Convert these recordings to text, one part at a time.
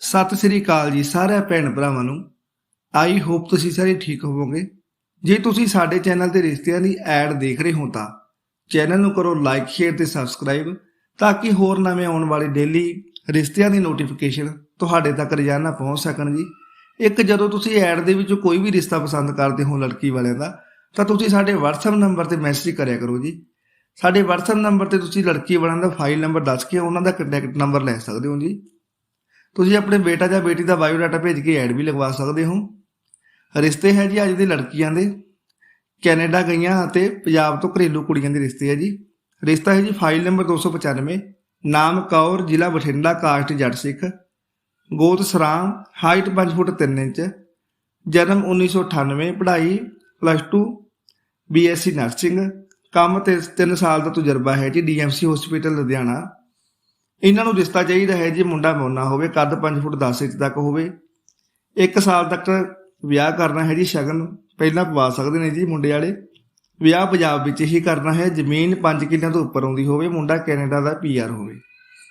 ਸਤਿ ਸ੍ਰੀ ਅਕਾਲ ਜੀ ਸਾਰੇ ਭੈਣ ਭਰਾਵਾਂ ਨੂੰ। ਆਈ ਹੋਪ ਤੁਸੀਂ ਸਾਰੇ ਠੀਕ ਹੋਵੋਗੇ। ਜੇ ਤੁਸੀਂ ਸਾਡੇ ਚੈਨਲ ਤੇ ਰਿਸ਼ਤਿਆਂ ਦੀ ਐਡ ਦੇਖ ਰਹੇ ਹੋ ਤਾਂ ਚੈਨਲ ਨੂੰ ਕਰੋ ਲਾਈਕ, ਸ਼ੇਅਰ ਤੇ ਸਬਸਕ੍ਰਾਈਬ ਤਾਂ ਕਿ ਹੋਰ ਨਵੇਂ ਆਉਣ ਵਾਲੇ ਡੇਲੀ ਰਿਸ਼ਤਿਆਂ ਦੀ ਨੋਟੀਫਿਕੇਸ਼ਨ ਤੁਹਾਡੇ ਤੱਕ ਰੋਜ਼ਾਨਾ ਪਹੁੰਚ ਸਕਣ ਜੀ। ਇੱਕ ਜਦੋਂ ਤੁਸੀਂ ਐਡ ਦੇ ਵਿੱਚ ਕੋਈ ਵੀ ਰਿਸ਼ਤਾ ਪਸੰਦ ਕਰਦੇ ਹੋ ਲੜਕੀ ਵਾਲਿਆਂ ਦਾ ਤਾਂ ਤੁਸੀਂ ਸਾਡੇ WhatsApp ਨੰਬਰ ਤੇ ਮੈਸੇਜ ਕਰਿਆ ਕਰੋ ਜੀ। ਸਾਡੇ WhatsApp ਨੰਬਰ ਤੇ ਤੁਸੀਂ ਲੜਕੀ ਵਾਲਿਆਂ ਦਾ ਫਾਈਲ ਨੰਬਰ ਦੱਸ ਕੇ ਉਹਨਾਂ ਦਾ ਕੰਟੈਕਟ ਨੰਬਰ ਲੈ ਸਕਦੇ ਹੋ ਜੀ। ਤੁਸੀਂ ਆਪਣੇ ਬੇਟਾ ਜਾਂ ਬੇਟੀ ਦਾ ਬਾਇਓ ਡਾਟਾ ਭੇਜ ਕੇ ਐਡ ਵੀ ਲਗਵਾ ਸਕਦੇ ਹੋ। ਰਿਸ਼ਤੇ ਹੈ ਜੀ ਅੱਜ ਦੇ ਲੜਕੀਆਂ ਦੇ। ਕੈਨੇਡਾ ਗਈਆਂ ਅਤੇ ਪੰਜਾਬ ਤੋਂ ਘਰੇਲੂ ਕੁੜੀਆਂ ਦੇ ਰਿਸ਼ਤੇ ਹੈ ਜੀ। ਰਿਸ਼ਤਾ ਹੈ ਜੀ ਫਾਈਲ ਨੰਬਰ 295 ਨਾਮ ਕੌਰ, ਜ਼ਿਲ੍ਹਾ ਬਠਿੰਡਾ, ਕਾਸਟ ਜੱਟ ਸਿੱਖ। ਗੋਤ ਸਰਾਮ ਹਾਈਟ 5 ਫੁੱਟ 3 ਇੰਚ, ਜਨਮ 1998 ਪੜ੍ਹਾਈ ਪਲੱਸ 2 ਬੀਐਸਸੀ ਨਰਸਿੰਗ ਕੰਮ ਤੇ 3 ਸਾਲ ਦਾ ਤਜਰਬਾ ਹੈ ਜੀ ਡੀਐਮਸੀ ਹਸਪੀਟਲ ਲੁਧਿਆਣਾ। ਇਹਨਾਂ ਨੂੰ ਰਿਸ਼ਤਾ ਚਾਹੀਦਾ ਹੈ ਜੀ ਮੁੰਡਾ ਮੋਨਾ ਹੋਵੇ, ਕੱਦ 5 ਫੁੱਟ 10 ਇੰਚ ਤੱਕ ਹੋਵੇ। 1 ਸਾਲ ਤੱਕ ਵਿਆਹ ਕਰਨਾ ਹੈ ਜੀ ਸ਼ਗਨ, ਪਹਿਲਾਂ ਪਵਾ ਸਕਦੇ ਨੇ ਜੀ ਮੁੰਡੇ ਵਾਲੇ। ਵਿਆਹ ਪੰਜਾਬ ਵਿੱਚ ਹੀ ਕਰਨਾ ਹੈ, ਜ਼ਮੀਨ 5 ਕਿੱਲਿਆਂ ਤੋਂ ਉੱਪਰ ਆਉਂਦੀ ਹੋਵੇ, ਮੁੰਡਾ ਕੈਨੇਡਾ ਦਾ ਪੀਆਰ ਹੋਵੇ।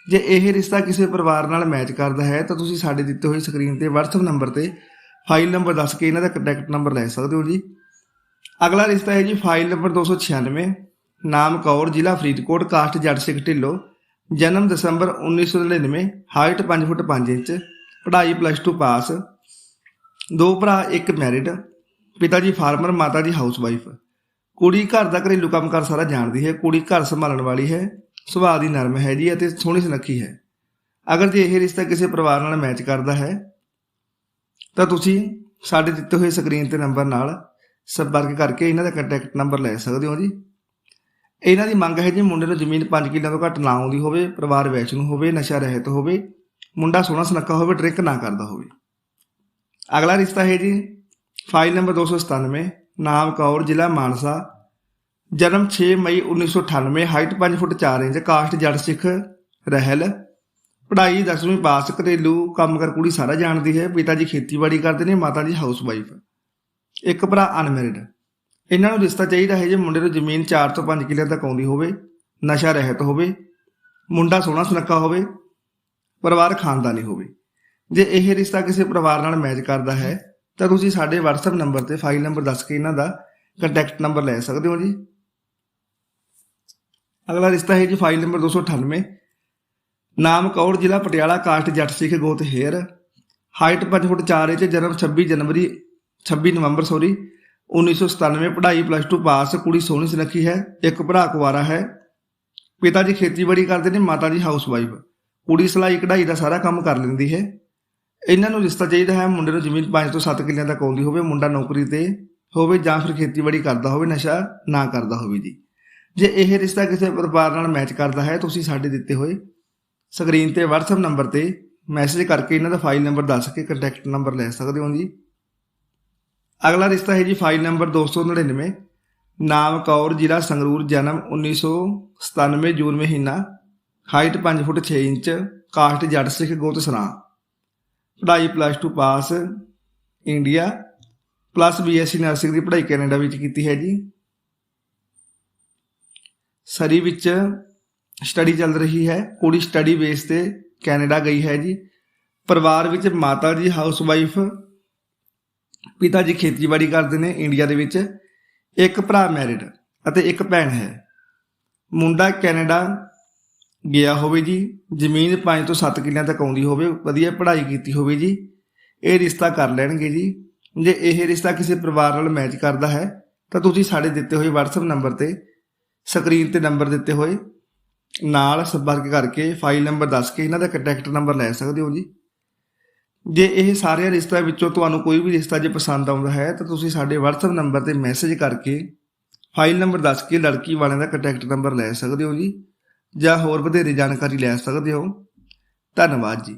ਜੇ ਇਹ ਰਿਸ਼ਤਾ ਕਿਸੇ ਪਰਿਵਾਰ ਨਾਲ ਮੈਚ ਕਰਦਾ ਹੈ, ਤਾਂ ਤੁਸੀਂ ਸਾਡੇ ਦਿੱਤੇ ਹੋਏ ਸਕਰੀਨ ਤੇ WhatsApp ਨੰਬਰ ਤੇ ਫਾਈਲ ਨੰਬਰ ਦੱਸ ਕੇ ਇਹਨਾਂ ਦਾ ਕੰਟੈਕਟ ਨੰਬਰ ਲੈ ਸਕਦੇ ਹੋ ਜੀ। ਅਗਲਾ ਰਿਸ਼ਤਾ ਹੈ ਜੀ ਫਾਈਲ ਨੰਬਰ 296 ਨਾਮ ਕੌਰ, ਜ਼ਿਲ੍ਹਾ ਫਰੀਦਕੋਟ, ਕਾਸਟ ਜੱਟ ਸਿੱਖ ਢਿੱਲੋਂ, ਜਨਮ ਦਸੰਬਰ 1999 ਹਾਈਟ 5 ਫੁੱਟ 5 ਇੰਚ, ਪੜ੍ਹਾਈ ਪਲੱਸ 2 ਪਾਸ ਦੋ ਭਰਾ, ਇੱਕ ਮੈਰਿਡ ਪਿਤਾ ਜੀ ਫਾਰਮਰ ਮਾਤਾ ਜੀ ਹਾਊਸਵਾਈਫ ਕੁੜੀ ਘਰ ਦਾ ਘਰੇਲੂ ਕੰਮ ਕਰ ਸਾਰਾ ਜਾਣਦੀ ਹੈ, ਕੁੜੀ ਘਰ ਸੰਭਾਲਣ ਵਾਲੀ ਹੈ, ਸੁਭਾਅ ਦੀ ਨਰਮ ਹੈ ਜੀ ਅਤੇ ਸੋਹਣੀ ਸੁਨੱਖੀ ਹੈ। ਅਗਰ ਜੇ ਇਹ ਰਿਸ਼ਤਾ ਕਿਸੇ ਪਰਿਵਾਰ ਨਾਲ ਮੈਚ ਕਰਦਾ ਹੈ, ਤਾਂ ਤੁਸੀਂ ਸਾਡੇ ਦਿੱਤੇ ਹੋਏ ਸਕਰੀਨ ਤੇ ਨੰਬਰ ਨਾਲ ਸੰਪਰਕ ਕਰਕੇ ਇਹਨਾਂ ਦਾ ਕੰਟੈਕਟ ਨੰਬਰ ਲੈ ਸਕਦੇ ਹੋ ਜੀ। ਇਹਨਾਂ ਦੀ ਮੰਗ ਹੈ ਜੀ ਮੁੰਡੇ ਨੂੰ ਜ਼ਮੀਨ 5 ਕਿੱਲਿਆਂ ਤੋਂ ਘੱਟ ਨਾ ਆਉਂਦੀ ਹੋਵੇ, ਪਰਿਵਾਰ ਵੈਸ਼ਨੂੰ ਹੋਵੇ, ਨਸ਼ਾ ਰਹਿਤ ਹੋਵੇ, ਮੁੰਡਾ ਸੋਹਣਾ ਸੁਨੱਖਾ ਹੋਵੇ, ਡਰਿੰਕ ਨਾ ਕਰਦਾ ਹੋਵੇ। ਅਗਲਾ ਰਿਸ਼ਤਾ ਹੈ ਜੀ, ਫਾਈਲ ਨੰਬਰ 297 ਨਾਮ ਕੌਰ, ਜ਼ਿਲ੍ਹਾ ਮਾਨਸਾ। ਜਨਮ 6 ਮਈ 1998 ਹਾਈਟ 5 ਫੁੱਟ 4 ਇੰਚ, ਕਾਸਟ ਜੜ ਸਿੱਖ, ਰਹਿਲ। ਪੜ੍ਹਾਈ 10ਵੀਂ ਪਾਸ, ਘਰੇਲੂ ਕੰਮ ਕਰ ਕੁੜੀ ਸਾਰਾ ਜਾਣਦੀ ਹੈ, ਪਿਤਾ ਜੀ ਖੇਤੀਬਾੜੀ ਕਰਦੇ ਨੇ, ਮਾਤਾ ਜੀ ਹਾਊਸ ਵਾਈਫ ਇੱਕ ਭਰਾ ਅਨਮੈਰਿਡ ਇਹਨਾਂ ਨੂੰ ਰਿਸ਼ਤਾ ਚਾਹੀਦਾ ਹੈ ਜੇ ਮੁੰਡੇ ਨੂੰ ਜ਼ਮੀਨ 4 ਤੋਂ 5 ਕਿੱਲੇ ਤੱਕ ਆਉਂਦੀ ਹੋਵੇ, ਨਸ਼ਾ ਰਹਿਤ ਹੋਵੇ, ਮੁੰਡਾ ਸੋਹਣਾ ਸੁਨੱਖਾ ਹੋਵੇ, ਪਰਿਵਾਰ ਖਾਨਦਾਨੀ ਹੋਵੇ। ਜੇ ਇਹ ਰਿਸ਼ਤਾ ਕਿਸੇ ਪਰਿਵਾਰ ਨਾਲ ਮੈਚ ਕਰਦਾ ਹੈ, ਤਾਂ ਤੁਸੀਂ ਸਾਡੇ WhatsApp ਨੰਬਰ ਤੇ ਫਾਈਲ ਨੰਬਰ ਦੱਸ ਕੇ ਇਹਨਾਂ ਦਾ ਕੰਟੈਕਟ ਨੰਬਰ ਲੈ ਸਕਦੇ ਹੋ ਜੀ। ਅਗਲਾ ਰਿਸ਼ਤਾ ਹੈ ਜੀ ਫਾਈਲ ਨੰਬਰ 298 ਨਾਮ ਕੌੜ ਜ਼ਿਲ੍ਹਾ ਪਟਿਆਲਾ, ਕਾਸਟ ਜੱਟ ਸਿੱਖ ਗੋਤ ਹੇਅਰ। ਹਾਈਟ 5 ਫੁੱਟ 4 ਇੰਚ, ਜਨਮ 26 ਜਨਵਰੀ 26 ਨਵੰਬਰ ਸੌਰੀ 1997 ਪੜ੍ਹਾਈ ਪਲੱਸ 2 ਪਾਸ, ਕੁੜੀ ਸੋਹਣੀ ਸੁਨੱਖੀ ਹੈ, ਇੱਕ ਭਰਾ ਕੁਵਾਰਾ ਹੈ। ਪਿਤਾ ਜੀ ਖੇਤੀਬਾੜੀ ਕਰਦੇ ਨੇ, ਮਾਤਾ ਜੀ ਹਾਊਸ ਵਾਈਫ ਕੁੜੀ ਸਿਲਾਈ ਕਢਾਈ ਦਾ ਸਾਰਾ ਕੰਮ ਕਰ ਲੈਂਦੀ ਹੈ। ਇਹਨਾਂ ਨੂੰ ਰਿਸ਼ਤਾ ਚਾਹੀਦਾ ਹੈ, ਮੁੰਡੇ ਨੂੰ ਜ਼ਮੀਨ 5 ਤੋਂ 7 ਕਿੱਲਿਆਂ ਤੱਕ ਆਉਂਦੀ ਹੋਵੇ, ਮੁੰਡਾ ਨੌਕਰੀ ਤੇ ਹੋਵੇ ਜਾਂ ਫਿਰ ਖੇਤੀਬਾੜੀ ਕਰਦਾ ਹੋਵੇ, ਨਸ਼ਾ ਨਾ ਕਰਦਾ ਹੋਵੇ ਜੀ। ਜੇ ਇਹ ਰਿਸ਼ਤਾ ਕਿਸੇ ਪਰਿਵਾਰ ਨਾਲ ਮੈਚ ਕਰਦਾ ਹੈ, ਤੁਸੀਂ ਸਾਡੇ ਦਿੱਤੇ ਹੋਏ ਸਕਰੀਨ ਤੇ WhatsApp ਨੰਬਰ ਤੇ ਮੈਸੇਜ ਕਰਕੇ ਇਹਨਾਂ ਦਾ ਫਾਈਲ ਨੰਬਰ ਦੱਸ ਕੇ ਕੰਟੈਕਟ ਨੰਬਰ ਲੈ ਸਕਦੇ ਹੋ ਜੀ। ਅਗਲਾ ਰਿਸ਼ਤਾ ਹੈ ਜੀ ਫਾਈਲ ਨੰਬਰ 299 ਨਾਮ ਕੌਰ, ਜ਼ਿਲ੍ਹਾ ਸੰਗਰੂਰ, ਜਨਮ 1997 ਜੂਨ ਮਹੀਨਾ, ਹਾਈਟ 5 ਫੁੱਟ 6 ਇੰਚ, ਕਾਸਟ ਜੱਟ ਸਿੱਖ ਗੋਤ ਸਰਾਂ। ਪੜ੍ਹਾਈ plus 2 pass India plus BSc nursing ਦੀ ਪੜ੍ਹਾਈ ਕੈਨੇਡਾ ਵਿੱਚ ਕੀਤੀ ਹੈ ਜੀ। ਸਰੀ ਵਿੱਚ ਸਟੱਡੀ ਚੱਲ ਰਹੀ ਹੈ ਕੁੜੀ ਸਟੱਡੀ ਬੇਸ ਤੇ ਕੈਨੇਡਾ ਗਈ ਹੈ ਜੀ। ਪਰਿਵਾਰ ਵਿੱਚ ਮਾਤਾ ਜੀ ਹਾਊਸ ਵਾਈਫ ਪਿਤਾ ਜੀ ਖੇਤੀਬਾੜੀ ਕਰਦੇ ਨੇ ਇੰਡੀਆ ਦੇ ਵਿੱਚ। ਇੱਕ ਭਰਾ ਮੈਰਿਡ ਅਤੇ ਇੱਕ ਭੈਣ ਹੈ। ਮੁੰਡਾ ਕੈਨੇਡਾ ਗਿਆ ਹੋਵੇ ਜੀ। ਜ਼ਮੀਨ 5 ਤੋਂ 7 ਕਿੱਲਿਆਂ ਤੱਕ ਆਉਂਦੀ ਹੋਵੇ, ਵਧੀਆ ਪੜ੍ਹਾਈ ਕੀਤੀ ਹੋਵੇ ਜੀ। ਇਹ ਰਿਸ਼ਤਾ ਕਰ ਲੈਣਗੇ ਜੀ। ਜੇ ਇਹ ਰਿਸ਼ਤਾ ਕਿਸੇ ਪਰਿਵਾਰ ਨਾਲ ਮੈਚ ਕਰਦਾ ਹੈ, ਤਾਂ ਤੁਸੀਂ ਸਾਡੇ ਦਿੱਤੇ ਹੋਏ WhatsApp ਨੰਬਰ ਤੇ ਸਕਰੀਨ ਤੇ ਨੰਬਰ ਦਿੱਤੇ ਹੋਏ ਨਾਲ ਸੰਪਰਕ ਕਰਕੇ ਫਾਈਲ ਨੰਬਰ ਦੱਸ ਕੇ ਇਹਨਾਂ ਦਾ ਕੰਟੈਕਟ ਨੰਬਰ ਲੈ ਸਕਦੇ ਹੋ ਜੀ। ਜੇ ਇਹ ਸਾਰੇ ਰਿਸ਼ਤਿਆਂ ਵਿੱਚੋਂ ਤੁਹਾਨੂੰ ਕੋਈ ਵੀ ਰਿਸ਼ਤਾ ਜੇ ਪਸੰਦ ਆਉਂਦਾ ਹੈ, ਤਾਂ ਤੁਸੀਂ ਸਾਡੇ WhatsApp ਨੰਬਰ ਤੇ ਮੈਸੇਜ ਕਰਕੇ ਫਾਈਲ ਨੰਬਰ ਦੱਸ ਕੇ ਲੜਕੀ ਵਾਲਿਆਂ ਦਾ ਕੰਟੈਕਟ ਨੰਬਰ ਲੈ ਸਕਦੇ ਹੋ ਜੀ, ਜਾਂ ਹੋਰ ਵਧੇਰੇ ਜਾਣਕਾਰੀ ਲੈ ਸਕਦੇ ਹੋ। ਧੰਨਵਾਦ ਜੀ।